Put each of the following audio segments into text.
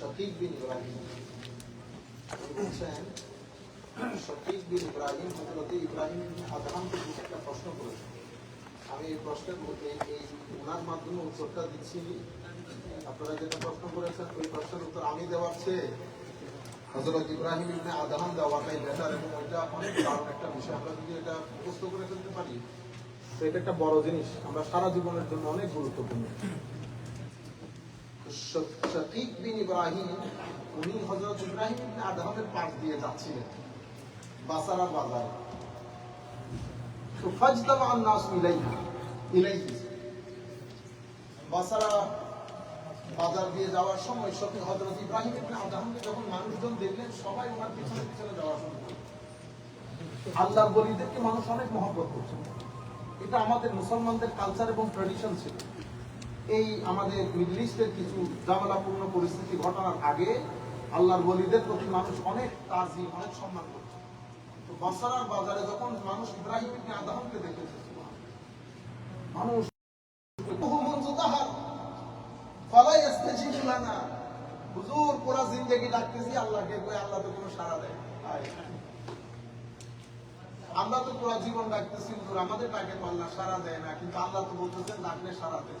শফিক বিন ইব্রাহিম। বলছেন শফিক বিন ইব্রাহিম হজরত ইব্রাহিম কিছু একটা প্রশ্ন করেছেন। আমি এই প্রশ্নের মধ্যে এই ওনার মাধ্যমে উত্তরটা দিচ্ছি। আপনারা যেটা প্রশ্ন করেছেন, ওই প্রশ্নের উত্তর আমি দেওয়ার চেয়ে হজরত ইব্রাহিম ইবনে আদহাম দেওয়াটাই বেটার এবং ওইটা অনেক দারুণ একটা বিষয়। আমরা যদি এটা মুখস্থ করে ফেলতে পারি এটা একটা বড় জিনিস। আমরা সারা জীবনের জন্য অনেক গুরুত্বপূর্ণ। শফিক বিন ইব্রাহিম, উনি হজরত ইব্রাহিম আদহামের পাশ দিয়ে যাচ্ছিলেন বাসারা বাজার। ফাজতামা আন-নাস ইলাইহা বাসারা বাজার দিয়ে যাওয়ার সময় শফিক হজরত ইব্রাহিম ইবনে আদহামকে যখন মানুষজন দেখলেন, সবাই ওনার পিছনে পিছনে যাওয়া শুরু করলেন আল্লাহর বলিদেরকে মানুষ অনেক মহব্বত করছে। এটা আমাদের মুসলমানদের কালচার এবং ট্রেডিশন ছিল। এই আমাদের মিডল ইস্টের কিছু জামালাপূর্ণ পরিস্থিতি ঘটনার আগে আল্লাহর বলিদের প্রতি মানুষ অনেক তাজিম, অনেক সম্মান করছে। তো বসরার বাজারে যখন মানুষ ইব্রাহিম ইবনে আদহামকে দেখেছে মানুষ আল্লাহ তো। আমরা তো পুরো জীবন ডাকতেছি আমাদের তো আল্লাহ সাড়া দেয় না। কিন্তু আল্লাহ তো বলতেছেন, ডাকলে সাড়া দেয়।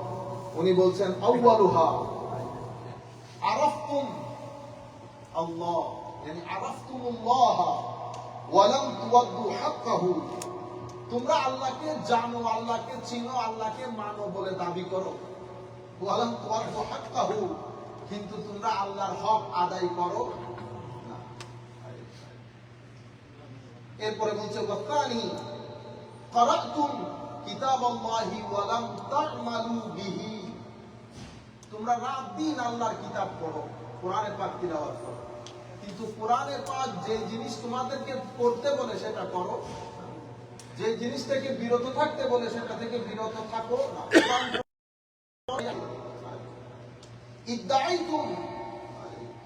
উনি বলছেন আউয়ালুহা আরাফতুম আল্লাহ يعني عرفتم الله ولم تودوا حقه তোমরা আল্লাহকে জানো আল্লাহকে চিনো আল্লাহকে মানো বলে দাবি করো ওয়ালাম তুয়াদ্দু হাক্কাহু কিন্তু তোমরা আল্লাহর হক আদায় করো না এরপরে বলছে ওয়াকানি কারাতুম কিতাবাল্লাহি ওয়া লাম তা'মালু বিহি তোমরা রাত দিন আল্লাহর কিতাব পড়ো কোরআনে পাক তিলাওয়াত করো কিন্তু কোরআনে পাক যে জিনিস তোমাদেরকে করতে বলে সেটা করো যে জিনিস থেকে বিরত থাকতে বলে সেটা থেকে বিরত থাকো না কোরআন ইদ্দাইতুম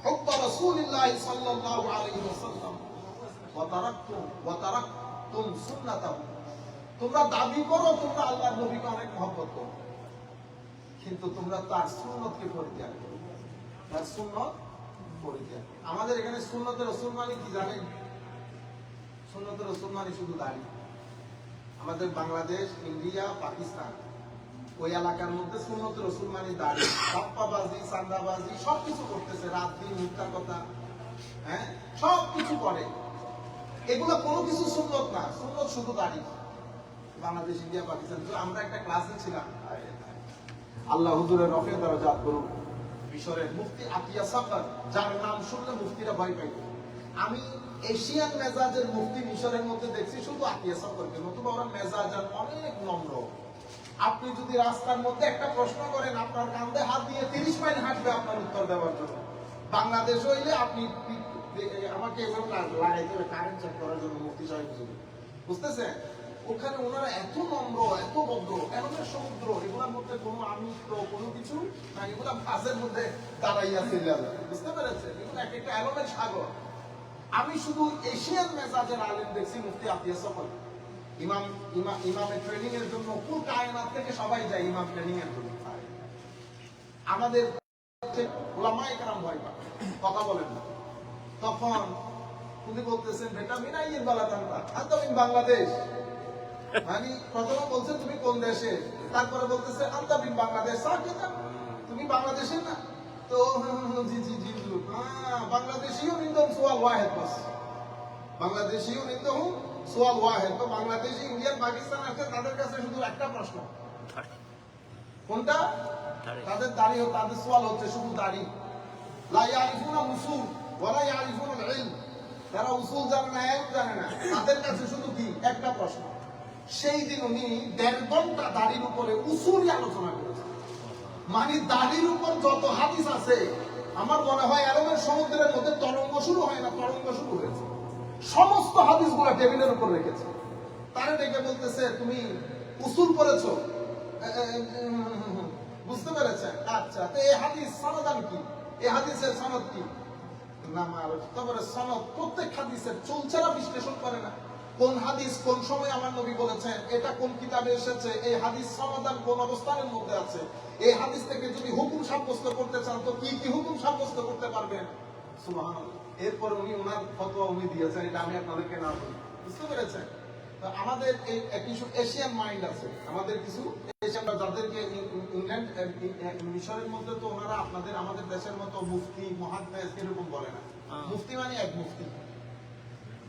حب رسول الله صلى الله عليه وسلم وتركتم وتركتم سنته তোমরা দাবি করো তোমরা আল্লাহর নবীকে অনেক মহব্বত করো কিন্তু তোমরা তার সুন্নতকে পরিত্যাগ করো। তার সুন্নত পরিত্যাগ আমাদের এখানে সুন্নতের রসুল মানে কি জানেন? সুন্নতে রসুল মানে শুধু দাড়ি আমাদের বাংলাদেশ, ইন্ডিয়া, পাকিস্তান, ওই এলাকার মধ্যে সুন্নত রসুল মানে দাড়ি বাপ্পাবাজি চান্দাবাজি সব কিছু করতেছে, রাত দিন মিথ্যা কথা হ্যাঁ? সব কিছু করে। এগুলো কোনো কিছু সুন্নত না। সুন্নত শুধু দাড়ি বাংলাদেশ, ইন্ডিয়া, পাকিস্তান। আমরা একটা ক্লাসে ছিলাম। আল্লাহ হুজুরের রফে দ্বারা জাত করুন মিশরের মুফতি আতিয়া সাফার যার নাম শুনলে মুফতিরা ভয় পাইত আমি এশিয়ান মেজাজের মুফতি মিশরের মধ্যে দেখছি, শুধু আতিয়া সাফারকে নতুবা ওরা মেজাজ আর অনেক নম্র। আপনি যদি রাস্তার মধ্যে একটা প্রশ্ন করেন, আপনার কান্দে হাত দিয়ে তিরিশ মাইল হাঁটবে আপনার উত্তর দেওয়ার জন্য। বাংলাদেশ হইলে আপনি আমাকে এভাবে লাগাইতে কারেন্ট চেক করার জন্য মুফতি সাহেব বুঝতেছেন? ওখানে ওনারা এত নম্র, এত ভদ্র এমন সমুদ্র, এগুলোর মধ্যে কোনো আমিত্র কোনো কিছু না এগুলা মাছের মধ্যে দাঁড়াইয়া বুঝতে পেরেছেন? এগুলো এক একটা অ্যালমের সাগর। আমি শুধু এশিয়ান মেজাজের আলেম দেখছি, মুফতি আতিয়া সফল ইমাম ইমাম ইমামের ট্রেনিং এর জন্য পুরো কায়নাত থেকে সবাই যায় ইমাম ট্রেনিং এর জন্য। আমাদের ওলামাই কারাম ভয় পায়। কথা বলেন না। তখন উনি বলতেছেন বেটা মিনাই এর বেলা তান্তা বাংলাদেশ। মানে প্রথমে বলছেন তুমি কোন দেশে? তারপরে বলতেছে আন্তা বাংলাদেশ। স্যার কে তুমি বাংলাদেশের না? তো জি জি জি হ্যাঁ বাংলাদেশিও নিন্দম সোয়াল ওয়াহেদ বাস। বাংলাদেশিও নিন্দম সোয়াল ওয়াহেদ। তো বাংলাদেশি ইন্ডিয়ান পাকিস্তান আছে তাদের কাছে শুধু একটা প্রশ্ন। কোনটা? তাদের দাড়ি তাদের সোয়াল হচ্ছে শুধু দাড়ি। লা ইয়ারিফুনা উসুল ওয়ালা ইয়ারিফুনা ইলম তারা উসুল জানে না ইলম জানে না। তাদের কাছে শুধু কি? একটা প্রশ্ন। সেই দিন উনি দেড় ঘণ্টা দাড়ির উপরে উসুলই আলোচনা করেছেন মানে দাড়ির উপর যত হাদিস আছে, আমার মনে হয় আরবের সমুদ্রের মধ্যে তরঙ্গ শুরু হয় না, তরঙ্গ শুরু হয়েছে। সমস্ত হাদিসগুলো টেবিলের উপর রেখেছে। তারে ডেকে বলতেছে, তুমি উসুল করেছ বুঝতে পেরেছে আচ্ছা তো এই হাদিস সনদান কি? এই হাদিসের সনদ কি? না মার তারপরে সনদ, প্রত্যেক হাদিসের চলছেরা বিশ্লেষণ করে না। কোন হাদিস কোন সময় আমার নবী বলেছেন? এটা কোন কিতাবে এসেছে? এই হাদিস সমাধান কোন অবস্থানের মধ্যে আছে? এই হাদিস থেকে যদি হুকুম সাব্যস্ত করতে চান তো কি কি হুকুম সাব্যস্ত করতে পারবেন? এরপর উনি ওনার ফতোয়া উনি দিয়েছেন এটা আমি আপনাদেরকে না বলি। বুঝতে পেরেছেন? তো আমাদের এই কিছু এশিয়ান মাইন্ড আছে। আমাদের কিছু এশিয়ান যাদেরকে ইংল্যান্ড মিশরের মধ্যে তো ওনারা আপনাদের আমাদের দেশের মতো মুফতি মহাদ্দেশ এরকম বলে না। মুফতি মানে এক মুফতি।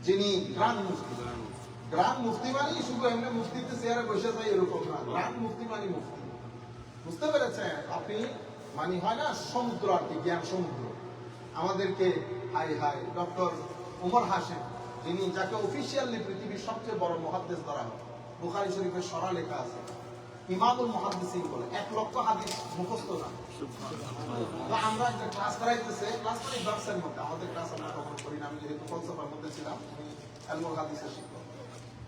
যিনি গ্রান্ড মুফতি। গ্রান্ড মুফতি মানে শুধু এমনি মুফতিতে চেয়ারে বসে যায় এরকম না। গ্রান্ড মুফতি মানে মুফতি। বুঝতে পেরেছেন? আপনি মানে হয় না সমুদ্র আর কি, জ্ঞান সমুদ্র। আমাদেরকে হাই হাই ডক্টর উমর হাসেন যিনি যাকে অফিসিয়ালি পৃথিবীর সবচেয়ে বড় মহাদ্দেশ ধরা হয়, বুখারি শরীফের সরা লেখা আছে। ইমামুল বলে, এক লক্ষ হাদিস মুখস্থ না। আমরা ক্লাস করাইতেছে ক্লাস মানে দর্শের মধ্যে। আমাদের ক্লাস আমরা কখন করি না, আমি যেহেতু ফলসফার মধ্যে ছিলাম হাদিসের শিক্ষক।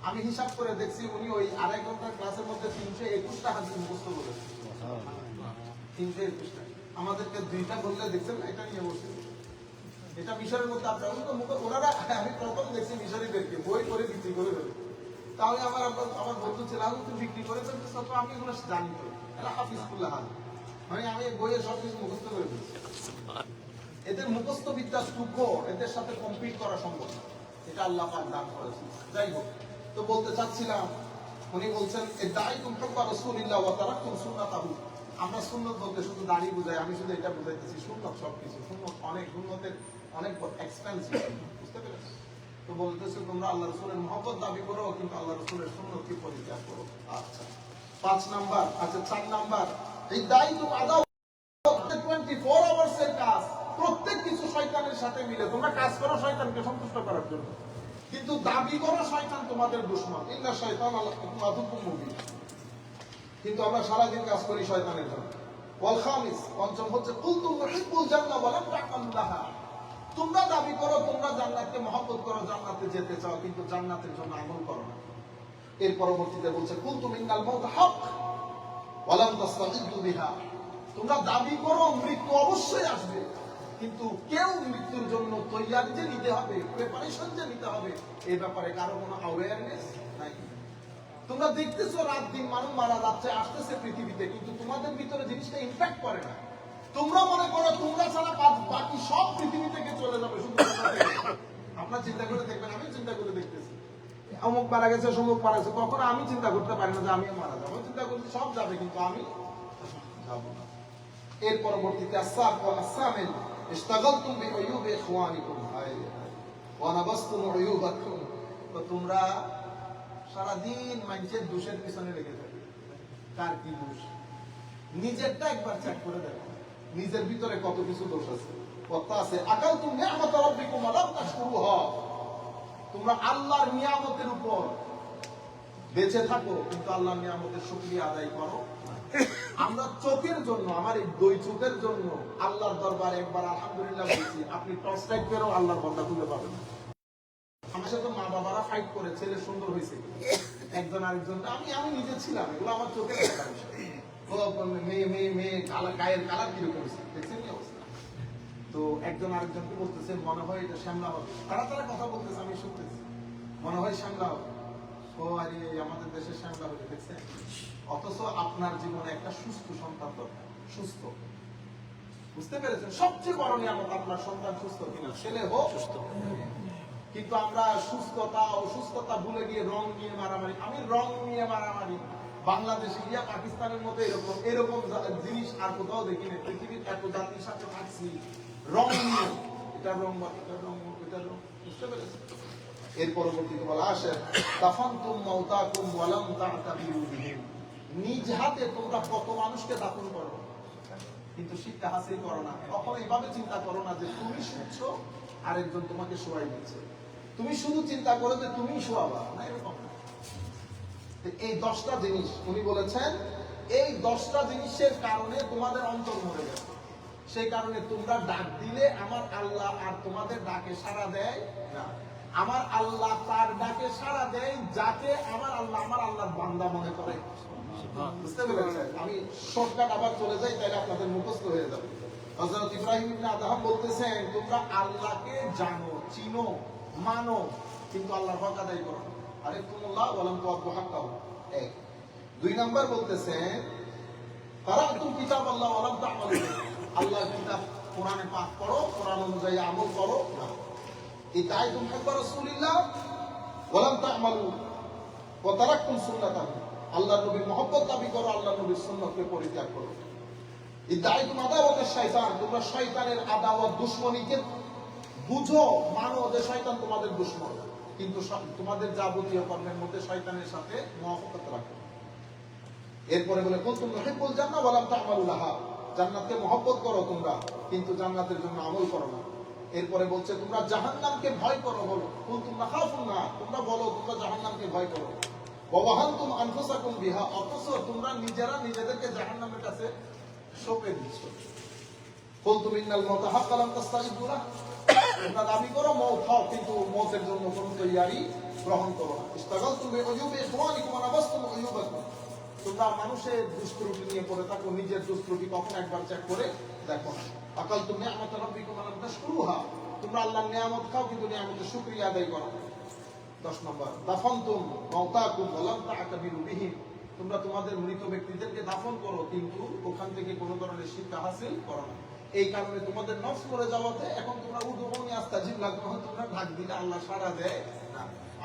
আমি হিসাব করে দেখছি উনি ওই আড়াই ঘণ্টার ক্লাসের মধ্যে তিনশো একুশটা হাদিস মুখস্থ করেছে। তিনশো একুশটা। আমাদেরকে দুইটা বললে দেখছেন এটা নিয়ে বসে। এটা মিশরের মধ্যে আপনার ওনারা আমি প্রথম দেখছি মিশরীদেরকে, বই করে বিক্রি করে দেবে তাহলে আমার আমার বন্ধু ছিল তো বিক্রি করে তো আমি এগুলো জানি তো। এটা হাফিজুল্লাহ হাল। মানে আমি বইয়ের সব কিছু মুখস্থ করে দিচ্ছি এদের মুখস্থ বিদ্যা টুকো এদের সাথে কম্পিট করা সম্ভব। এটা আল্লাহ পাক দান করেছে যাই হোক, তো বলতে চাচ্ছিলাম, উনি বলছেন, এ দাই তুম হুব্বা রাসূলিল্লাহ ওয়া তারাকতুম সুন্নাতাহু। আমরা সুন্নত বলতে শুধু দাঁড়িয়ে বুঝাই, আমি শুধু এটা বুঝাইতেছি, সুন্নত সবকিছু। সুন্নত অনেক, সুন্নতের অনেক এক্সপেন্সিভ বলতেছে, তোমরা আল্লাহ রসুলের মহব্বত দাবি করো, কিন্তু আল্লাহ রসুলের সুন্নতকে পরিত্যাগ করো। আচ্ছা। পাঁচ নাম্বার আচ্ছা চার নাম্বার, এই দায়িত্ব আদাও টোয়েন্টি ফোর আওয়ার্স এর কাজ, প্রত্যেক কিছু শয়তানের সাথে মিলে। তোমরা কাজ করো শয়তানকে সন্তুষ্ট করার জন্য। কিন্তু দাবি করো শয়তান তোমাদের দুশ্মন। শয়তান কিন্তু আমরা সারাদিন কাজ করি শয়তানের জন্য। ওয়াল খামিস, পঞ্চম হচ্ছে, কুলতুম তা'মালুহা তোমরা দাবি করো, তোমরা জান্নাতকে মহব্বত করো, জান্নাতে যেতে চাও, কিন্তু জান্নাতের জন্য আমল করো না। এর পরবর্তীতে বলছে ইন্নাল মাউত হক, ওয়ালাম তাস্তাঈদু বিহা। তোমরা দাবি করো, মৃত্যু অবশ্যই আসবে। কিন্তু কেউ মৃত্যুর জন্য তৈয়ারি যে নিতে হবে প্রিপারেশন যে নিতে হবে এই ব্যাপারে কারও কোনো অ্যাওয়ারনেস নাই। তোমরা দেখতেছো, রাত দিন মানুষ মারা যাচ্ছে, আসতেছে পৃথিবীতে, কিন্তু তোমাদের ভিতরে জিনিসটা ইম্প্যাক্ট করে না। তোমরা মনে করো, তোমরা ছাড়া বাকি সব পৃথিবী থেকে চলে যাবে আপনার চিন্তা করে দেখবেন, আমি চিন্তা করে দেখতেছি। অমুক মারা গেছে, সমুক মারা গেছে, কখনো আমি চিন্তা করতে পারি না যে আমিও মারা যাব। চিন্তা করছি সব যাবে, কিন্তু আমি যাব না। এর পরবর্তীতে আসাব ও উয়ুবাকুম। তো তোমরা সারাদিন মানুষের দোষের পিছনে লেগে থাকবে কার কি দোষ? নিজেরটা একবার চেক করে দেখো। নিজের ভিতরে কত কিছু দোষ আছে কথা আছে আকাল তুমি নিয়ামত রাব্বিকুম ওয়া লাম তাশকুরুহা তোমরা আল্লাহর নিয়ামতের উপর বেঁচে থাকো, কিন্তু আল্লাহর নিয়ামতের শুকরিয়া আদায় করো আমরা চোখের জন্য, আমার এই দুই চোখের জন্য আল্লাহর দরবারে একবার আলহামদুলিল্লাহ বলছি, আপনি টর্চ লাইট পেরেও আল্লাহর বন্ধা তুলে পাবেন। আমার সাথে মা বাবারা ফাইট করে, ছেলে সুন্দর হয়েছে একজন আরেকজন, আমি আমি নিজে ছিলাম, এগুলো আমার চোখে দেখা বিষয়। ও মেয়ে মেয়ে মেয়ে কালা গায়ের কালার কীরকম দেখছেন কি অবস্থা? তো একজন আরেকজনকে বলতেছে মনে হয় এটা শ্যামলা হবে তারা তারা কথা বলতেছে আমি শুনতেছি। মনে হয় শ্যামলা হবে ও আরে আমাদের দেশের শ্যামলা হবে দেখছেন? অথচ আপনার জীবনে একটা সুস্থ সন্তান দরকার সুস্থ। বুঝতে পেরেছেন? সবচেয়ে বড় নিয়ামত আপনার সন্তান সুস্থ কিনা? ছেলে হোক সুস্থ। কিন্তু আমরা সুস্থতা অসুস্থতা ভুলে গিয়ে রং নিয়ে মারামারি। আমি রং নিয়ে মারামারি বাংলাদেশে গিয়া পাকিস্তানের মধ্যে এরকম এরকম জিনিস আর কোথাও দেখিনি। পৃথিবীর এত জাতির সাথে থাকছি। রং নিয়ে। এটা রং বা এটা রং এটা রং। বুঝতে পেরেছেন? এর পরবর্তীতে বলা আসে, তাফান্তুম মাউতাকুম ওয়ালাম তা'তাবিরু বিহিম নিজ হাতে তোমরা কত মানুষকে দাফন করো? কিন্তু শিক্ষা হাসিল করো না। তখন এইভাবে চিন্তা করো না যে তুমি শুচ্ছ, আরেকজন তোমাকে শোয়াই দিচ্ছে। তুমি শুধু চিন্তা করো যে তুমি শোয়াবা। না, এরকম না। তো এই দশটা জিনিস, উনি বলেছেন, এই দশটা জিনিসের কারণে তোমাদের অন্তর মরে গেছে। সেই কারণে তোমরা ডাক দিলে আমার আল্লাহ আর তোমাদের ডাকে সাড়া দেয় না। আমার আল্লাহ তার ডাকে সাড়া দেয় যাকে আমার আল্লাহ, আমার আল্লাহর বান্দা মনে করে। বুঝতে পেরেছেন? আমি শর্টকাট আবার চলে যাই তাহলে আপনাদের মুখস্থ হয়ে যাবে। হযরত ইব্রাহিম আদহাম বলতেছেন, তোমরা আল্লাহকে জানো, চিনো, মানো, কিন্তু আল্লাহর হক আদায় করো না। আরে ওয়ালাম হাক্কাহু। এক। দুই নাম্বার বলতেছেন কিতাব আল্লাহ ওয়ালাম তা'মালু আল্লাহর কিতাব কোরআনে পাঠ করো, কোরআন অনুযায়ী আমল করো, না। ইতাইতুম হাব্বা রাসূলিল্লাহ ওয়ালাম তা'মালু ওয়া তারাকতুম সুন্নাতাহু আল্লাহর নবীর মহব্বত দাবি করো, আল্লাহর নবীর সুন্নতকে পরিত্যাগ করো। ইদায়তুম আদাওয়াতের শয়তান, তোমরা শয়তানের আদাওয়াত দুশ্মনীকে বুঝো, মানো যে শয়তান তোমাদের দুশ্মন। কিন্তু তোমাদের যাবতীয় কর্মের মধ্যে শয়তানের সাথে মহব্বত রাখো। এরপরে বলে কোন তোমরা হেকুল জান্নাত ওয়ালাম তা'মালুলাহা জান্নাতকে মহব্বত করো তোমরা, কিন্তু জান্নাতের জন্য আমল করো না। এরপরে বলছে, তোমরা জাহান্নামকে ভয় করো বলো। কোন তোমরা খাফুন না তোমরা বলো, তোমরা জাহান্নামকে ভয় করো। ওয়াহান্তুম আনফুসাকুম বিহা। অথচ তোমরা নিজেরা নিজেদেরকে জাহান্নামের কাছে সঁপে দিচ্ছ কুলতুম ইন্নাল মাউতা হাক্কান লাম তাস্তাইদু লাহ। তোমরা দাবি করো মৌত হক কিন্তু মৌতের জন্য কোনো তৈয়ারি গ্রহণ করো না। নাবাসতুম উয়ুবাকুম তোমরা মানুষের দুষ্ত্রুটি নিয়ে পড়ে থাকো, নিজের দুষ্ত্রুটি কখন একবার চেক করে দেখো না। তুমি নিয়ামত রাব্বিকুম আলাম তাশকুরুহা। তোমরা আল্লাহর নিয়ামত খাও, কিন্তু নিয়ামতের শুকরিয়া আদায় করো দশ নম্বর দাফন দাফনতুম মাউতাকুম ওয়ালাম তা'তাবিরু বিহিম তোমরা তোমাদের মৃত ব্যক্তিদেরকে দাফন করো, কিন্তু ওখান থেকে কোনো ধরনের শিক্ষা হাসিল করো না। এই কারণে তোমাদের নফস করে যাওয়াতে এখন তোমরা উদুবনি আস্তাজিব লাগবে তোমরা ডাক দিলে আল্লাহ সাড়া দেয়।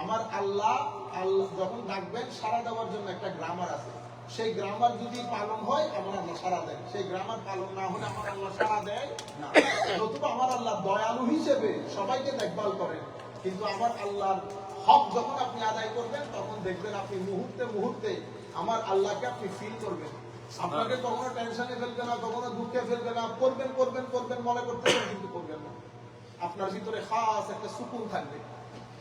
আমার আল্লাহ আল্লাহ যখন ডাকবেন, সাড়া দেওয়ার জন্য একটা গ্রামার আছে। সেই গ্রামার যদি পালন হয়, আমার আল্লাহ সাড়া দেয়। সেই গ্রামার পালন না হলে আমার আল্লাহ সাড়া দেয় না। নতুবা আমার আল্লাহ দয়ালু হিসেবে সবাইকে দেখভাল করেন, কিন্তু আমার আল্লাহর হক যখন আপনি আদায় করবেন, তখন দেখবেন আপনি মুহূর্তে মুহূর্তে আমার আল্লাহকে আপনি ফিল করবেন। আপনাকে কখনো টেনশনে ফেলবে না, কখনো দুঃখে ফেলবে না, করবেন করবেন করবেন, মনে করতে কিন্তু করবেন না। আপনার ভিতরে খাস একটা সুকুন থাকবে।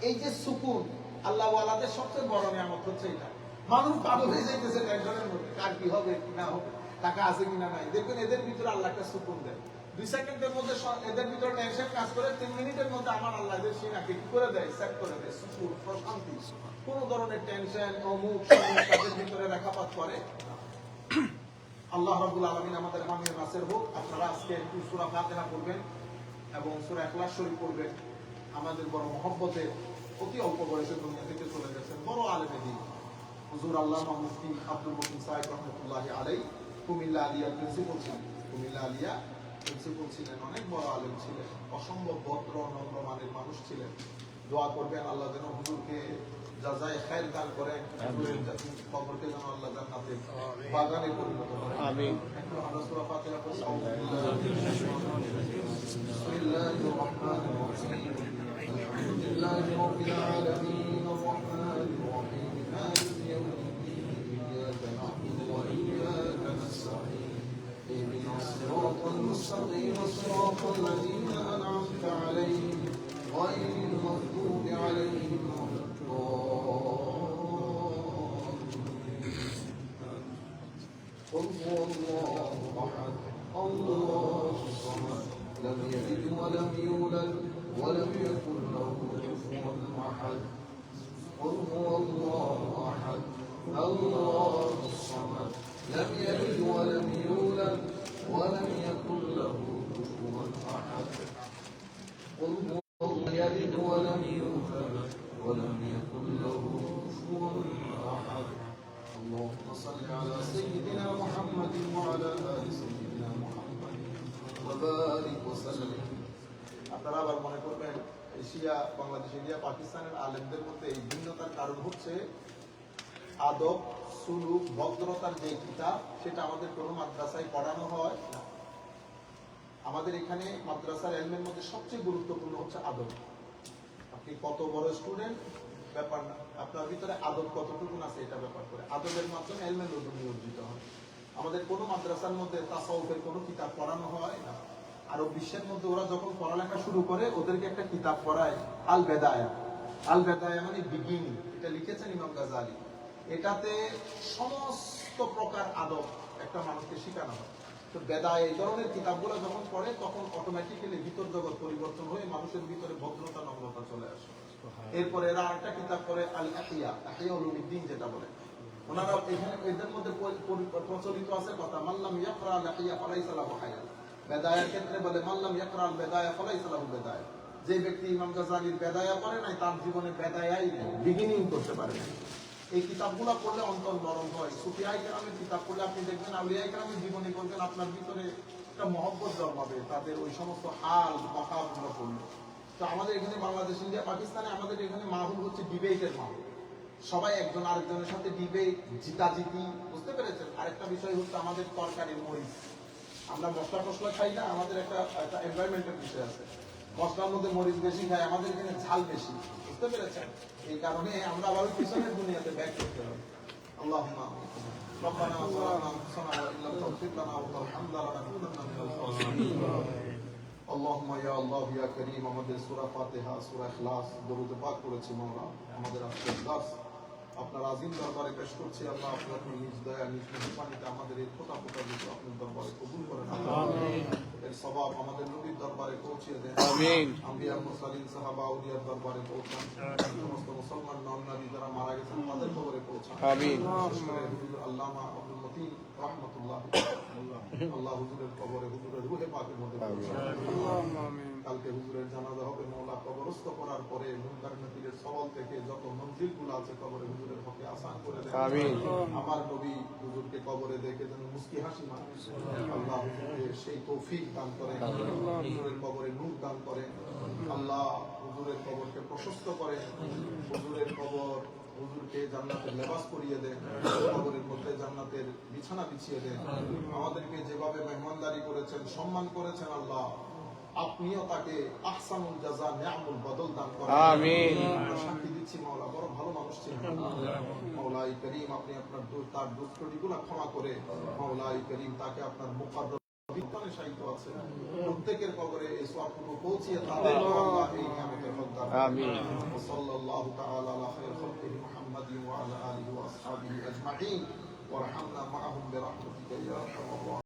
এই যে সুকুন, আল্লাহ ওয়ালাদের সবচেয়ে বড় নিয়ামত হচ্ছে এটা। মানুষ পাগল হয়ে যাইতেছে টেনশনের মধ্যে। কার কি হবে, কি না হবে, টাকা আছে কিনা নাই। দেখবেন এদের ভিতরে আল্লাহ একটা সুকুন দেয়। দুই সেকেন্ডের মধ্যে এদের ভিতরে টেনশন কাজ করে, তিন মিনিটের মধ্যে আমার আল্লাহ এদের সিনাকে কি করে দেয় সেট করে দেয়। সুকুন, প্রশান্তি। কোন ধরনের টেনশন অমুক তাদের ভিতরে রেখাপাত করে। আল্লাহ রাব্বুল আলামিন আমাদের হামির নাসের হোক, আপনারা আজকে একটু সূরা ফাতিহা করবেন এবং সুরা ইখলাস শরীফ পড়বেন। আমাদের বড় মহব্বতে অতি অল্প বয়সে দুনিয়া থেকে চলে গেছেন বড় আলেমে দিন। হুজুর আল্লামা মুফতি আব্দুল মকিম সাহেব রহমতুল্লাহি আলাই কুমিল্লা আলিয়া প্রিন্সিপাল ছিলেন। কুমিল্লা আলিয়া প্রিন্সিপাল ছিলেন, অনেক বড় আলেম ছিলেন, অসম্ভব ভদ্র নম্র মানের মানুষ ছিলেন। দোয়া করবেন আল্লাহ যেন হুজুরকে যাচাই খাইল দান করেন কবরকে যেন আল্লাহ জান্নাতে বাগানে পরিণত قل هو الله احد الله الصمد لم يلد ولم يولد ولم يكن له كفوا احد قل هو الله احد الله الصمد لم يلد ولم يولد ولم يكن له كفوا احد قل هو يلد ولم يولد ولم يكن له كفوا احد اللهم صل على سيدنا محمد وعلى ال سيدنا محمد وبارك وسلم আপনারা আবার মনে করবেন এশিয়া বাংলাদেশ ইন্ডিয়া পাকিস্তানের আলেমদের মধ্যে এই ভিন্নতার কারণ হচ্ছে আদব সুলুক ভদ্রতার যে কিতাব সেটা আমাদের কোনো মাদ্রাসায় পড়ানো হয় না আমাদের এখানে মাদ্রাসার এলমের মধ্যে সবচেয়ে গুরুত্বপূর্ণ হচ্ছে আদব আপনি কত বড় স্টুডেন্ট ব্যাপার না আপনার ভিতরে আদব কতটুকু আছে এটা ব্যাপার করে আদবের মাধ্যমে এলমের নতুন অর্জিত হয় আমাদের কোনো মাদ্রাসার মধ্যে তাসাউফের কোনো কিতাব পড়ানো হয় না। আরব বিশ্বের মধ্যে ওরা যখন পড়ালেখা শুরু করে ওদেরকে একটা কিতাব পড়ায় আল বেদায়া আল বেদায়া মানে বিগিনি এটা লিখেছেন ইমাম গাজালি। এটাতে সমস্ত প্রকার আদব একটা মানুষকে শেখানো হয়। তো বেদায় এই ধরনের কিতাবগুলো যখন পড়ে তখন অটোমেটিক্যালি ভিতর জগৎ পরিবর্তন হয়ে মানুষের ভিতরে ভদ্রতা নম্রতা চলে আসে। এরপরে এরা আরেকটা কিতাব পড়ে আল আহিয়া আহিয়া উলুমিদ্দিন যেটা বলে। ওনারা এখানে এদের মধ্যে পরি- পরি- প্রচলিত আছে কথা মাল্লাম ইয়াকরা আল আহিয়া ফালাইসা লাহু হায়া বেদায়ের ক্ষেত্রে বলে মাল্লাম ইয়াকরা আল বেদায়া ফালাইসা লাহু বেদায়া। যে ব্যক্তি ইমাম গাজালির বেদায়া পড়ে নাই, তার জীবনে বেদায়াই বিগিনিং করতে পারে না এই কিতাবগুলো পড়লে অন্তর নরম হয়। সুফিয়াই কেরামের কিতাব পড়লে আপনি দেখবেন আউলিয়াই কেরামের জীবনী করবেন আপনার ভিতরে একটা মহব্বত জন্মাবে, তাদের ওই সমস্ত হাল মকাবগুলো পড়লে। তো আমাদের এখানে বাংলাদেশ, ইন্ডিয়া, পাকিস্তানে আমাদের এখানে মাহুল হচ্ছে ডিবেটের মাহুল। সবাই একজন আরেকজনের সাথে ডিবেট জিতাজিতি বুঝতে পেরেছেন আরেকটা বিষয় হচ্ছে আমাদের তরকারির মরিচ আমরা মশলা টসলা খাই না আমাদের একটা একটা এনভায়রনমেন্টের বিষয় আছে মশলার মধ্যে মরিচ বেশি খাই আমাদের এখানে ঝাল বেশি বুঝতে পেরেছেন এই কারণে আমরা আবার ওই পিছনের দুনিয়াতে ব্যাক করতে হবে আল্লাহ ربنا ظلمنا انفسنا وان لم تغفر لنا وترحمنا لنكونن من الخاسرين اللهم يا الله يا كريم আমাদের সূরা ফাতিহা সূরা ইখলাস দরুদ পাক করেছি মাওলা আমাদের আজকের দাস আপনার আজিম দরবারে পেশ করছি আল্লাহ আপনার নিজ দয়া নিজ মেহরবানিতে আমাদের এই ফোটা ফোটা কিছু আপনার দরবারে কবুল করেন এর সবাব আমাদের নবীর দরবারে পৌঁছিয়ে দেন। আমিন। আম্বিয়া মুরসালিন সাহাবা আউলিয়ার দরবারে পৌঁছান। সমস্ত মুসলমান নন নবী যারা মারা গেছেন তাদের কবরে পৌঁছান। আল্লামা আব্দুল মতিন রাহমাতুল্লাহ আল্লাহ হুজুরের কবরে হুজুরের রুহে পাকের মধ্যে পৌঁছান। কালকে হুজুরের জানাজা হবে মৌলা কবরস্থ করার পরে মুনকার নবীর সবল থেকে যত মঞ্জিলগুলো আছে কবরে হুজুরের হকে আসান করে দেন। আমিন। আমার নবী হুজুরকে কবরে দেখে যেন মুস্কি হাসি মানে। আল্লাহ হুজুরকে সেই তৌফিক দান করেন হুজুরের কবরে নূর দান করেন। আল্লাহ হুজুরের কবরকে প্রশস্ত করেন। হুজুরের কবর হুজুরকে জান্নাতের লেবাস পরিয়ে দেন কবরের মধ্যে জান্নাতের বিছানা বিছিয়ে দেন। আমাদেরকে যেভাবে মেহমানদারি করেছেন সম্মান করেছেন আল্লাহ। আপনিও তাকে আহসানুল বদল দান করেন। আমিন। আমরা শান্তি দিচ্ছি মাওলা বড় ভালো মানুষ ছিলেন। মাওলাই করিম আপনি আপনার তার দুঃখ ত্রুটিগুলো ক্ষমা করে মাওলাই করিম তাকে আপনার মুকাদ্দর প্রত্যেকের কবরে এই সওয়াবটুকু পৌঁছিয়ে তাদের আল্লাহ এই নিয়ামতের হকদার আমিন। সাল্লাল্লাহু তাআলা আলা ওয়া আলা আলিহি ওয়া আসহাবিহি আজমাইন। ওয়ারহামনা মাআহুম ইয়া আরহামার